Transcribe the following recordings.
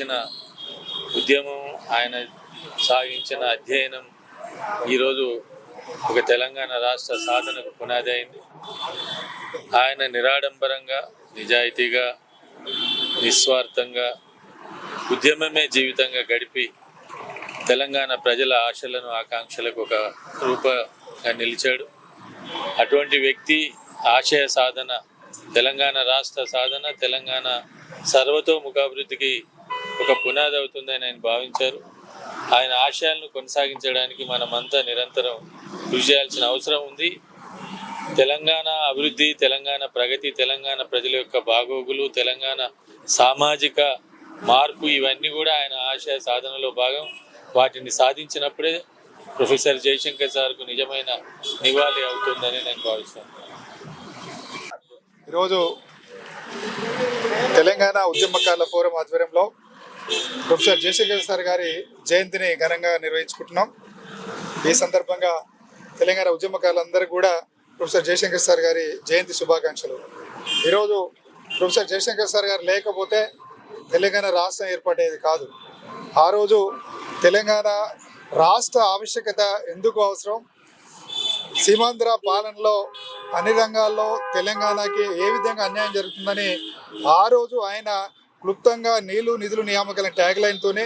సాగించిన ఉద్యమం ఆయన సాగించిన అధ్యయనం ఈరోజు ఒక తెలంగాణ రాష్ట్ర సాధనకు పునాది అయింది ఆయన నిరాడంబరంగా నిజాయితీగా నిస్వార్థంగా ఉద్యమమే జీవితంగా గడిపి తెలంగాణ ప్రజల ఆశలను ఆకాంక్షలకు ఒక రూపంగా నిలిచాడు. అటువంటి వ్యక్తి ఆశయ సాధన తెలంగాణ రాష్ట్ర సాధన తెలంగాణ సర్వతోముఖాభివృద్ధికి ఒక పునాది అవుతుందని ఆయన భావించారు. ఆయన ఆశయాలను కొనసాగించడానికి మనమంతా నిరంతరం కృషి చేయాల్సిన అవసరం ఉంది. తెలంగాణ అభివృద్ధి తెలంగాణ ప్రగతి తెలంగాణ ప్రజల యొక్క బాగోగులు తెలంగాణ సామాజిక మార్పు ఇవన్నీ కూడా ఆయన ఆశయ సాధనలో భాగం. వాటిని సాధించినప్పుడే ప్రొఫెసర్ జయశంకర్ సార్కు నిజమైన నివాళి అవుతుందని నేను భావిస్తున్నాను. ఈరోజు తెలంగాణ ఉద్యమకారుల ఫోరం ఆధ్వర్యంలో ప్రొఫెసర్ జయశంకర్ సార్ గారి జయంతిని ఘనంగా నిర్వహించుకుంటున్నాం. ఈ సందర్భంగా తెలంగాణ ఉద్యమకారులందరూ కూడా ప్రొఫెసర్ జయశంకర్ సార్ గారి జయంతి శుభాకాంక్షలు. ఈరోజు ప్రొఫెసర్ జయశంకర్ సార్ గారు లేకపోతే తెలంగాణ రాష్ట్రం ఏర్పడేది కాదు. ఆ రోజు తెలంగాణ రాష్ట్ర ఆవశ్యకత ఎందుకు అవసరం? సీమాంధ్ర పాలనలో అన్ని రంగాల్లో తెలంగాణకి ఏ విధంగా అన్యాయం జరుగుతుందని ఆ రోజు ఆయన క్లుప్తంగా నీళ్ళు నిధులు నియామకాల ట్యాగ్ లైన్తోనే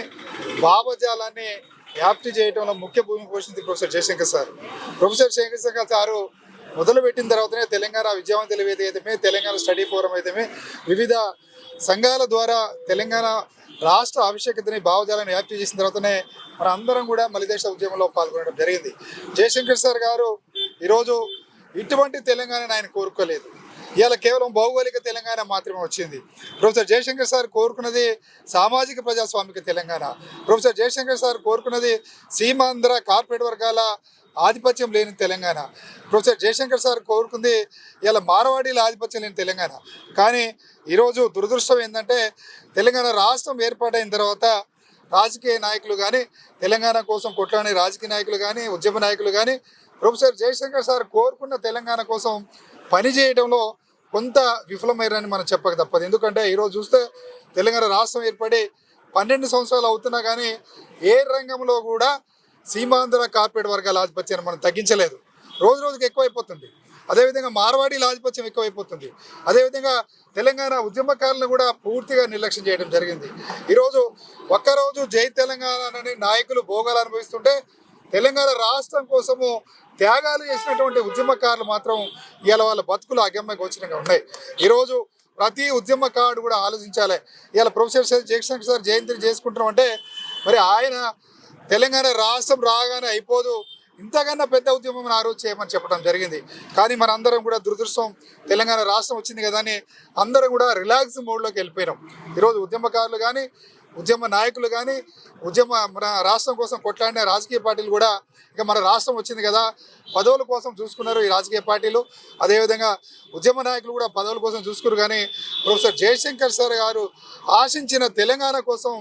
భావజాలాన్ని వ్యాప్తి చేయడంలో ముఖ్య భూమి పోషించింది professor Jayashankar sir. Professor Jayashankar sir మొదలుపెట్టిన తర్వాతనే తెలంగాణ విద్యావంతుల వేదిక అయితేమే తెలంగాణ స్టడీ ఫోరం అయితేమే వివిధ సంఘాల ద్వారా తెలంగాణ రాష్ట్ర ఆవశ్యకతని భావజాలను వ్యాప్తి చేసిన తర్వాతనే మన అందరం కూడా మలిదేశ ఉద్యమంలో పాల్గొనడం జరిగింది. జయశంకర్ సార్ గారు ఈరోజు ఇటువంటి తెలంగాణను ఆయన కోరుకోలేదు. ఇవాళ కేవలం భౌగోళిక తెలంగాణ మాత్రమే వచ్చింది. ప్రొఫెసర్ జయశంకర్ సార్ కోరుకున్నది సామాజిక ప్రజాస్వామిక తెలంగాణ. ప్రొఫెసర్ జయశంకర్ సార్ కోరుకున్నది సీమాంధ్ర కార్పొరేట్ వర్గాల ఆధిపత్యం లేని తెలంగాణ. ప్రొఫెసర్ జయశంకర్ సార్ కోరుకుంది ఇలా మారవాడీల ఆధిపత్యం లేని తెలంగాణ. కానీ ఈరోజు దురదృష్టం ఏంటంటే తెలంగాణ రాష్ట్రం ఏర్పాటైన తర్వాత రాజకీయ నాయకులు కానీ తెలంగాణ కోసం కొట్లాడే రాజకీయ నాయకులు కానీ ఉద్యమ నాయకులు కానీ ప్రొఫెసర్ జయశంకర్ సార్ కోరుకున్న తెలంగాణ కోసం పనిచేయడంలో కొంత విఫలమయ్యారని మనం చెప్పక తప్పదు. ఎందుకంటే ఈరోజు చూస్తే తెలంగాణ రాష్ట్రం ఏర్పడి పన్నెండు సంవత్సరాలు అవుతున్నా కానీ ఏ రంగంలో కూడా సీమాంధ్ర కార్పొరేట్ వర్గాల ఆధిపత్యాన్ని మనం తగ్గించలేదు. రోజు రోజుకి ఎక్కువైపోతుంది. అదేవిధంగా మార్వాడీల ఆధిపత్యం ఎక్కువైపోతుంది. అదేవిధంగా తెలంగాణ ఉద్యమకారులను కూడా పూర్తిగా నిర్లక్ష్యం చేయడం జరిగింది. ఈరోజు ఒక్కరోజు జై తెలంగాణ అనే నాయకులు భోగాలు అనుభవిస్తుంటే తెలంగాణ రాష్ట్రం కోసము త్యాగాలు చేసినటువంటి ఉద్యమకారులు మాత్రం ఇవాళ వాళ్ళ బతుకులు అగమ్య గోచరంగా ఉన్నాయి. ఈరోజు ప్రతి ఉద్యమకారుడు కూడా ఆలోచించాలి. ఇవాళ ప్రొఫెసర్ సార్ జయశంకర్ సార్ జయంతిని చేసుకుంటున్నాం అంటే మరి ఆయన తెలంగాణ రాష్ట్రం రాగానే అయిపోదు. ఇంతకన్నా పెద్ద ఉద్యమం ఆ రోజు చేయమని చెప్పడం జరిగింది. కానీ మన అందరం కూడా దురదృష్టం తెలంగాణ రాష్ట్రం వచ్చింది కదా అని అందరం కూడా రిలాక్స్ మోడ్లోకి వెళ్ళిపోయినాం. ఈరోజు ఉద్యమకారులు కానీ ఉద్యమ నాయకులు కానీ ఉద్యమ మన రాష్ట్రం కోసం కొట్లాడిన రాజకీయ పార్టీలు కూడా ఇక మన రాష్ట్రం వచ్చింది కదా. పదవుల కోసం చూసుకున్నారు ఈ రాజకీయ పార్టీలు. అదేవిధంగా ఉద్యమ నాయకులు కూడా పదవుల కోసం చూసుకున్నారు కానీ ప్రొఫెసర్ జయశంకర్ సార్ గారు ఆశించిన తెలంగాణ కోసం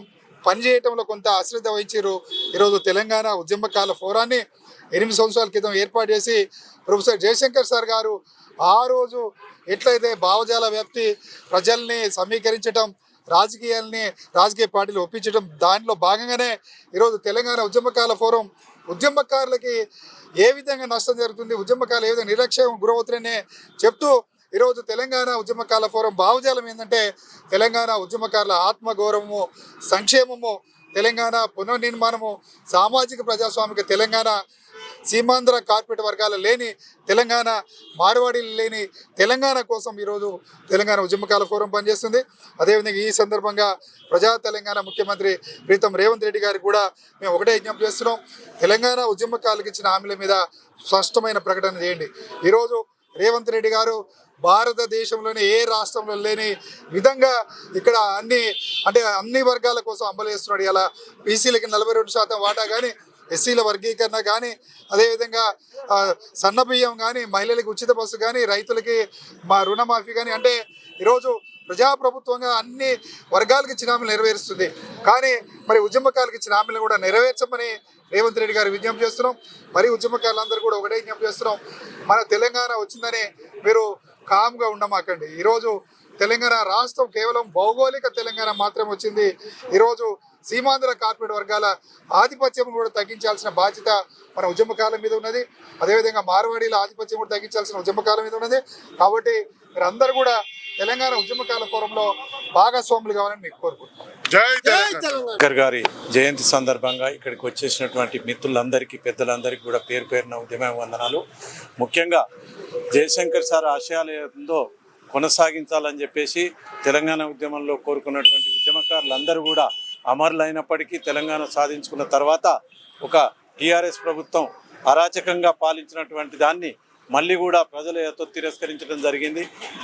పనిచేయటంలో కొంత అశ్రద్ధ వహించారు ఈరోజు తెలంగాణ ఉద్యమకాల ఫోరాన్ని ఎనిమిది సంవత్సరాల క్రితం ఏర్పాటు చేసి ప్రొఫెసర్ జయశంకర్ సార్ గారు ఆ రోజు ఎట్లయితే భావజాల వ్యాప్తి ప్రజల్ని సమీకరించడం రాజకీయాల్ని రాజకీయ పార్టీలు ఒప్పించడం దానిలో భాగంగానే ఈరోజు తెలంగాణ ఉద్యమకాల ఫోరం ఉద్యమకారులకి ఏ విధంగా నష్టం జరుగుతుంది ఉద్యమకాలు ఏ విధంగా నిర్లక్ష్యం గురవుతున్నాయని చెప్తూ ఈరోజు తెలంగాణ ఉద్యమకాల ఫోరం భావజాలం ఏంటంటే తెలంగాణ ఉద్యమకారుల ఆత్మగౌరవము సంక్షేమము తెలంగాణ పునర్నిర్మాణము సామాజిక ప్రజాస్వామిక తెలంగాణ సీమాంధ్ర కార్పొరేట్ వర్గాలు లేని తెలంగాణ మార్వాడీలు లేని తెలంగాణ కోసం ఈరోజు తెలంగాణ ఉద్యమకాల ఫోరం పనిచేస్తుంది. అదేవిధంగా ఈ సందర్భంగా ప్రజా తెలంగాణ ముఖ్యమంత్రి ప్రీతం రేవంత్ రెడ్డి గారికి కూడా మేము ఒకటే విజ్ఞప్తి చేస్తున్నాం. తెలంగాణ ఉద్యమకాలకు ఇచ్చిన హామీల మీద స్పష్టమైన ప్రకటన చేయండి. ఈరోజు రేవంత్ రెడ్డి గారు భారతదేశంలోని ఏ రాష్ట్రంలో లేని విధంగా ఇక్కడ అన్ని అంటే అన్ని వర్గాల కోసం అమలు చేస్తున్నాడు. ఇలా బీసీలకి నలభై రెండు శాతం వాటా కానీ ఎస్సీల వర్గీకరణ కానీ అదేవిధంగా సన్నబియ్యం కానీ మహిళలకు ఉచిత బస్సు కానీ రైతులకి మా రుణమాఫీ కానీ అంటే ఈరోజు ప్రజాప్రభుత్వంగా అన్ని వర్గాలకు ఇచ్చిన హామీలు నెరవేరుస్తుంది. కానీ మరి ఉద్యమకాలకు ఇచ్చిన హామీలు కూడా నెరవేర్చమని రేవంత్ రెడ్డి గారు విజ్ఞప్తి చేస్తున్నాం. మరి ఉద్యమకారులందరూ కూడా ఒకటే విజ్ఞప్తి చేస్తున్నాం. మన తెలంగాణ వచ్చిందని మీరు కామ్గా ఉండమాకండి. ఈరోజు తెలంగాణ రాష్ట్రం కేవలం భౌగోళిక తెలంగాణ మాత్రం వచ్చింది. ఈరోజు సీమాంధ్ర కార్పొరేట్ వర్గాల ఆధిపత్యం కూడా తగ్గించాల్సిన బాధ్యత మన ఉద్యమకాలం మీద ఉన్నది. అదేవిధంగా మార్వాడీల ఆధిపత్యం కూడా తగ్గించాల్సిన ఉద్యమకాలం మీద ఉన్నది. కాబట్టి మీరందరూ కూడా తెలంగాణ ఉద్యమకాల ఫోరంలో భాగస్వాములు కావాలని మీకు కోరుకుంటున్నాం. జై తెలంగాణ. అంబేద్కర్ గారి జయంతి సందర్భంగా ఇక్కడికి వచ్చేసినటువంటి మిత్రులందరికీ పెద్దలందరికీ కూడా పేరు పేరున ఉద్యమ వందనాలు. ముఖ్యంగా జయశంకర్ సార్ ఆశయాలు ఏదో కొనసాగించాలని చెప్పేసి తెలంగాణ ఉద్యమంలో కోరుకున్నటువంటి ఉద్యమకారులందరూ కూడా అమరులైనప్పటికీ తెలంగాణ సాధించుకున్న తర్వాత ఒక టీఆర్ఎస్ ప్రభుత్వం అరాచకంగా పాలించినటువంటి దాన్ని మళ్ళీ కూడా ప్రజలు ఎంతో తిరస్కరించడం జరిగింది.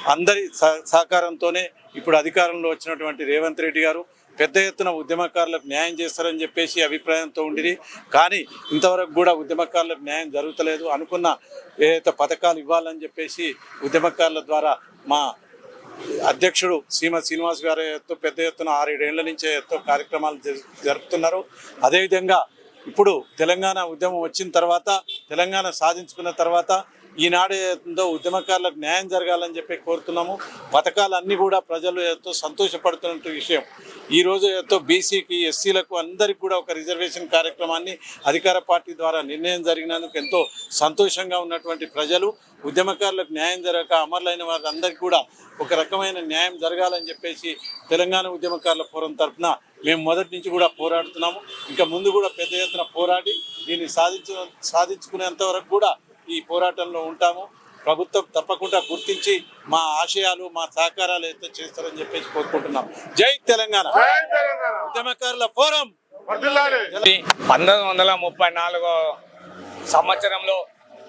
అందరి సహకారంతోనే ఇప్పుడు అధికారంలో వచ్చినటువంటి రేవంత్ రెడ్డి గారు పెద్ద ఎత్తున ఉద్యమకారులకు న్యాయం చేస్తారని చెప్పేసి అభిప్రాయంతో ఉండిరి. కానీ ఇంతవరకు కూడా ఉద్యమకారులకు న్యాయం జరుగుతలేదు అనుకున్న ఏదైతే పథకాలు ఇవ్వాలని చెప్పేసి ఉద్యమకారుల ద్వారా మా అధ్యక్షుడు సీమ శ్రీనివాస్ గారు ఎత్తు పెద్ద ఎత్తున ఆరేడేళ్ళ నుంచే ఎత్తు కార్యక్రమాలు జరుపుతున్నారు. అదేవిధంగా ఇప్పుడు తెలంగాణ ఉద్యమం వచ్చిన తర్వాత తెలంగాణ సాధించుకున్న తర్వాత ఈనాడు ఏదో ఉద్యమకారులకు న్యాయం జరగాలని చెప్పి కోరుతున్నాము. పథకాలన్నీ కూడా ప్రజలు ఎంతో సంతోషపడుతున్న విషయం. ఈ రోజు ఎంతో బీసీకి ఎస్సీలకు అందరికి కూడా ఒక రిజర్వేషన్ కార్యక్రమాన్ని అధికార పార్టీ ద్వారా నిర్ణయం జరిగినందుకు ఎంతో సంతోషంగా ఉన్నటువంటి ప్రజలు. ఉద్యమకారులకు న్యాయం జరగక అమరులైన వారందరికీ కూడా ఒక రకమైన న్యాయం జరగాలని చెప్పేసి తెలంగాణ ఉద్యమకారుల ఫోరం తరఫున మేము మొదటి నుంచి కూడా పోరాడుతున్నాము. ఇంకా ముందు కూడా పెద్ద ఎత్తున పోరాడి దీన్ని సాధించ సాధించుకునేంత వరకు కూడా ఈ పోరాటంలో ఉంటాము. ప్రభుత్వం తప్పకుండా గుర్తించి మా ఆశయాలు మా సహకారాలు అయితే చేస్తారని చెప్పేసి కోరుకుంటున్నాం. జై తెలంగాణ. జై తెలంగాణ. ఉద్యమకారుల ఫోరం. పంతొమ్మిది వందల ముప్పై నాలుగో సంవత్సరంలో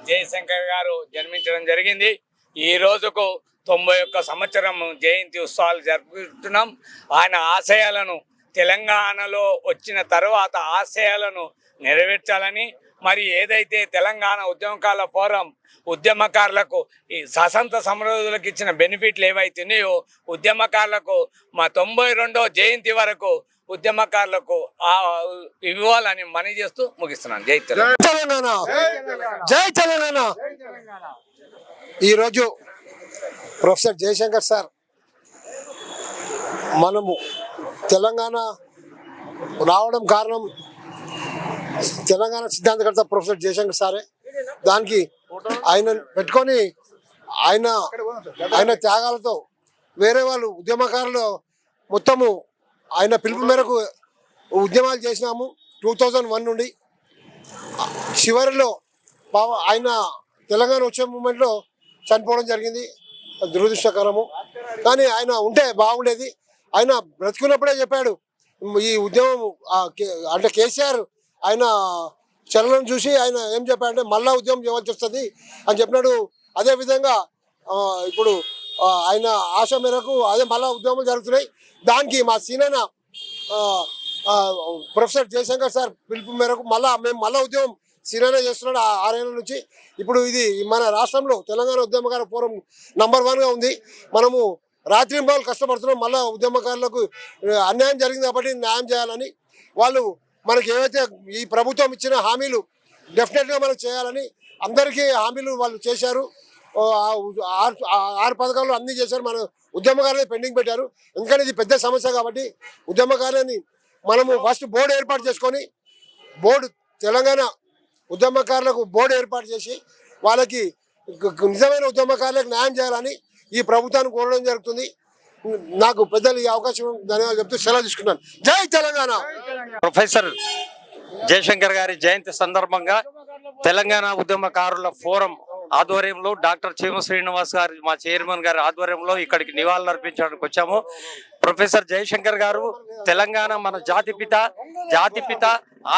జయశంకర్ గారు జన్మించడం జరిగింది. ఈ రోజుకు తొంభై ఒక్క సంవత్సరం జయంతి ఉత్సవాలు జరుపుకుంటున్నాం. ఆయన ఆశయాలను తెలంగాణలో వచ్చిన తర్వాత ఆశయాలను నెరవేర్చాలని మరి ఏదైతే తెలంగాణ ఉద్యమకాల ఫోరం ఉద్యమకారులకు ఈ స్వతంత్ర సమృద్ధులకు ఇచ్చిన బెనిఫిట్లు ఏవైతున్నాయో ఉద్యమకారులకు మా తొంభై రెండో జయంతి వరకు ఉద్యమకారులకు ఇవ్వాలని మనీ చేస్తూ ముగిస్తున్నాను. జై జై తెలంగాణ. జై తెలంగాణ. ఈరోజు ప్రొఫెసర్ జయశంకర్ సార్ మనము తెలంగాణ రావడం కారణం తెలంగాణ సిద్ధాంతకర్త ప్రొఫెసర్ జయశంకర్ సారే దానికి ఆయన పెట్టుకొని ఆయన ఆయన త్యాగాలతో వేరే వాళ్ళు ఉద్యమకారులు మొత్తము ఆయన పిలుపు మేరకు ఉద్యమాలు చేసినాము. టూ థౌజండ్ వన్ నుండి చివరిలో ఆయన తెలంగాణ వచ్చే మూమెంట్లో చనిపోవడం జరిగింది. దురదృష్టకరము. కానీ ఆయన ఉంటే బాగుండేది. ఆయన బ్రతుకున్నప్పుడే చెప్పాడు ఈ ఉద్యమం ఆ అంటే కేసీఆర్ ఆయన చలనం చూసి ఆయన ఏం చెప్పాడంటే మళ్ళా ఉద్యమం చేయవలసి వస్తుంది అని చెప్పినాడు. అదేవిధంగా ఇప్పుడు ఆయన ఆశ మేరకు అదే మళ్ళా ఉద్యమాలు జరుగుతున్నాయి. దానికి మా సీనైన ప్రొఫెసర్ జయశంకర్ సార్ పిలుపు మేరకు మళ్ళా మేము మళ్ళా ఉద్యమం సీనైన చేస్తున్నాడు ఆ ఆరేళ్ళ నుంచి. ఇప్పుడు ఇది మన రాష్ట్రంలో తెలంగాణ ఉద్యమకార ఫోరం నంబర్ వన్గా ఉంది. మనము రాత్రి బాలు కష్టపడుతున్నాం. మళ్ళా ఉద్యమకారులకు అన్యాయం జరిగింది కాబట్టి న్యాయం చేయాలని వాళ్ళు మనకి ఏవైతే ఈ ప్రభుత్వం ఇచ్చిన హామీలు డెఫినెట్గా మనం చేయాలని అందరికీ హామీలు వాళ్ళు చేశారు. ఆరు ఆరు పథకాలు అన్ని చేశారు. మన ఉద్యమకారులే పెండింగ్ పెట్టారు. ఎందుకంటే ఇది పెద్ద సమస్య కాబట్టి ఉద్యమకారులని మనము ఫస్ట్ బోర్డు ఏర్పాటు చేసుకొని బోర్డు తెలంగాణ ఉద్యమకారులకు బోర్డు ఏర్పాటు చేసి వాళ్ళకి నిజమైన ఉద్యమకారులకు న్యాయం చేయాలని ఈ ప్రభుత్వాన్ని కోరడం జరుగుతుంది. నాకు పెద్దలు ఈ అవకాశం ధన్యవాదాలు చెప్తూ సెలవు తీసుకున్నాను. జై తెలంగాణ! ప్రొఫెసర్ జయశంకర్ గారి జయంతి సందర్భంగా తెలంగాణ ఉద్యమకారుల ఫోరం ఆధ్వర్యంలో డాక్టర్ చీమ శ్రీనివాస్ గారు మా చైర్మన్ గారి ఆధ్వర్యంలో ఇక్కడికి నివాళులు అర్పించడానికి వచ్చాము. ప్రొఫెసర్ జయశంకర్ గారు తెలంగాణ మన జాతిపిత జాతిపిత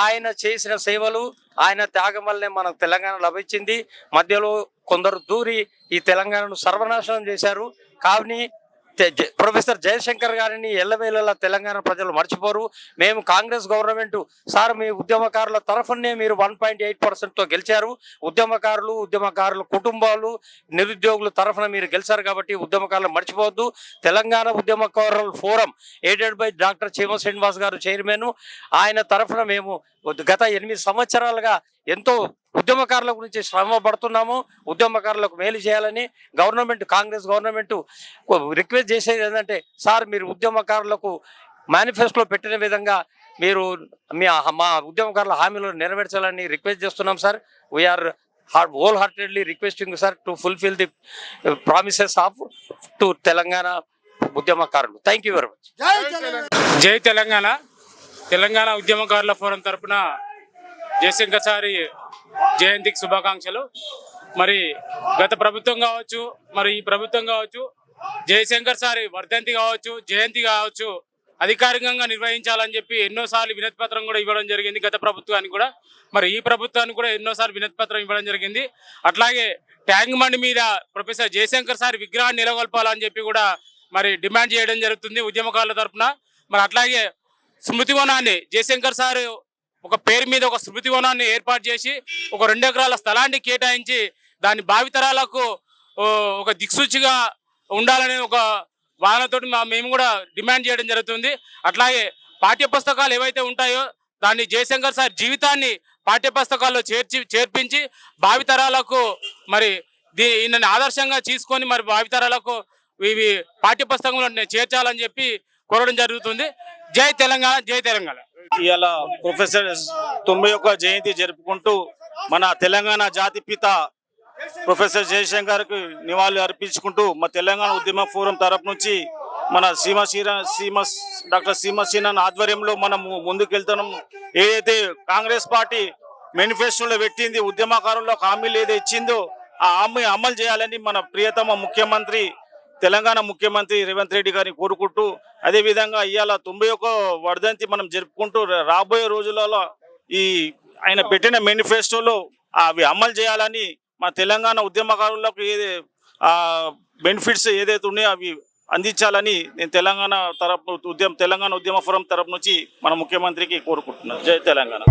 ఆయన చేసిన సేవలు ఆయన త్యాగం వల్లే మనకు తెలంగాణ లభించింది. మధ్యలో కొందరు దూరి ఈ తెలంగాణను సర్వనాశనం చేశారు. కానీ ప్రొఫెసర్ జయశంకర్ గారిని ఎల్లవేళలా తెలంగాణ ప్రజలు మర్చిపోరు. మేము కాంగ్రెస్ గవర్నమెంట్ సార్ మీ ఉద్యమకారుల తరఫునే మీరు వన్ పాయింట్ ఎయిట్ పర్సెంట్తో గెలిచారు. ఉద్యమకారులు ఉద్యమకారుల కుటుంబాలు నిరుద్యోగుల తరఫున మీరు గెలిచారు కాబట్టి ఉద్యమకారులు మర్చిపోవద్దు. తెలంగాణ ఉద్యమకారుల ఫోరం ఎయిడెడ్ బై డాక్టర్ చీమ శ్రీనివాస్ గారు చైర్మన్ ఆయన తరఫున మేము గత ఎనిమిది సంవత్సరాలుగా ఎంతో ఉద్యమకారుల గురించి శ్రమ పడుతున్నాము. ఉద్యమకారులకు మేలు చేయాలని గవర్నమెంట్ కాంగ్రెస్ గవర్నమెంట్ రిక్వెస్ట్ చేసేది ఏంటంటే సార్ మీరు ఉద్యమకారులకు మేనిఫెస్టోలో పెట్టిన విధంగా మీరు మీ మా ఉద్యమకారుల హామీలను నెరవేర్చాలని రిక్వెస్ట్ చేస్తున్నాం sir. We are whole heartedly requesting sir to fulfil the promises of to Telangana ఉద్యమకారులు. థ్యాంక్ యూ వెరీ మచ్ జై తెలంగాణ. తెలంగాణ ఉద్యమకారుల ఫోరం తరపున జయశంకర్ సారి జయంతికి శుభాకాంక్షలు. మరి గత ప్రభుత్వం కావచ్చు మరి ఈ ప్రభుత్వం కావచ్చు జయశంకర్ సారి వర్ధంతి కావచ్చు జయంతి కావచ్చు అధికారికంగా నిర్వహించాలని చెప్పి ఎన్నోసార్లు వినతి పత్రం కూడా ఇవ్వడం జరిగింది గత ప్రభుత్వానికి కూడా. మరి ఈ ప్రభుత్వానికి కూడా ఎన్నోసార్లు వినతి పత్రం ఇవ్వడం జరిగింది. అట్లాగే ట్యాంక్ బండ్ మీద ప్రొఫెసర్ జయశంకర్ సార్ విగ్రహాన్ని నెలకొల్పాలని చెప్పి కూడా మరి డిమాండ్ చేయడం జరుగుతుంది ఉద్యమకారుల తరపున మరి అట్లాగే స్మృతివనాన్ని జయశంకర్ సార్ ఒక పేరు మీద ఒక స్మృతి వనాన్ని ఏర్పాటు చేసి ఒక రెండు ఎకరాల స్థలాన్ని కేటాయించి దాని భావితరాలకు ఒక దిక్సూచిగా ఉండాలనే ఒక వాదనతోటి మా మేము కూడా డిమాండ్ చేయడం జరుగుతుంది. అట్లాగే పాఠ్య పుస్తకాలు ఏవైతే ఉంటాయో దాన్ని జయశంకర్ సార్ జీవితాన్ని పాఠ్య పుస్తకాల్లో చేర్చి చేర్పించి భావితరాలకు మరి దీ ఈయనని ఆదర్శంగా తీసుకొని మరి భావితరాలకు ఇవి పాఠ్య పుస్తకంలో చేర్చాలని చెప్పి కోరడం జరుగుతుంది. జై తెలంగాణ జై తెలంగాణ. ఇవాళ ప్రొఫెసర్ తొంభై ఒక్క జయంతి జరుపుకుంటూ మన తెలంగాణ జాతిపిత ప్రొఫెసర్ జయశంకర్కి నివాళులు అర్పించుకుంటూ మా తెలంగాణ ఉద్యమ ఫోరం తరపు నుంచి మన సీమ సీమ డాక్టర్ సీమ శ్రీనాథ్ ఆధ్వర్యంలో మనం ముందుకెళ్తున్నాం. ఏదైతే కాంగ్రెస్ పార్టీ మేనిఫెస్టోలో పెట్టింది ఉద్యమకారులకు హామీలు ఏదో ఇచ్చిందో ఆ హామీ అమలు చేయాలని మన ప్రియతమ ముఖ్యమంత్రి తెలంగాణ ముఖ్యమంత్రి రేవంత్ రెడ్డి గారిని కోరుకుంటూ అదేవిధంగా ఇవాళ తొంభై ఒక్క వర్ధంతి మనం జరుపుకుంటూ రాబోయే రోజులలో ఈ ఆయన పెట్టిన మేనిఫెస్టోలో అవి అమలు చేయాలని మా తెలంగాణ ఉద్యమకారులకు ఏది బెనిఫిట్స్ ఏదైతే ఉన్నాయో అవి అందించాలని నేను తెలంగాణ తరపు ఉద్యమ తెలంగాణ ఉద్యమ ఫోరం తరపు నుంచి మన ముఖ్యమంత్రికి కోరుకుంటున్నాను జై తెలంగాణ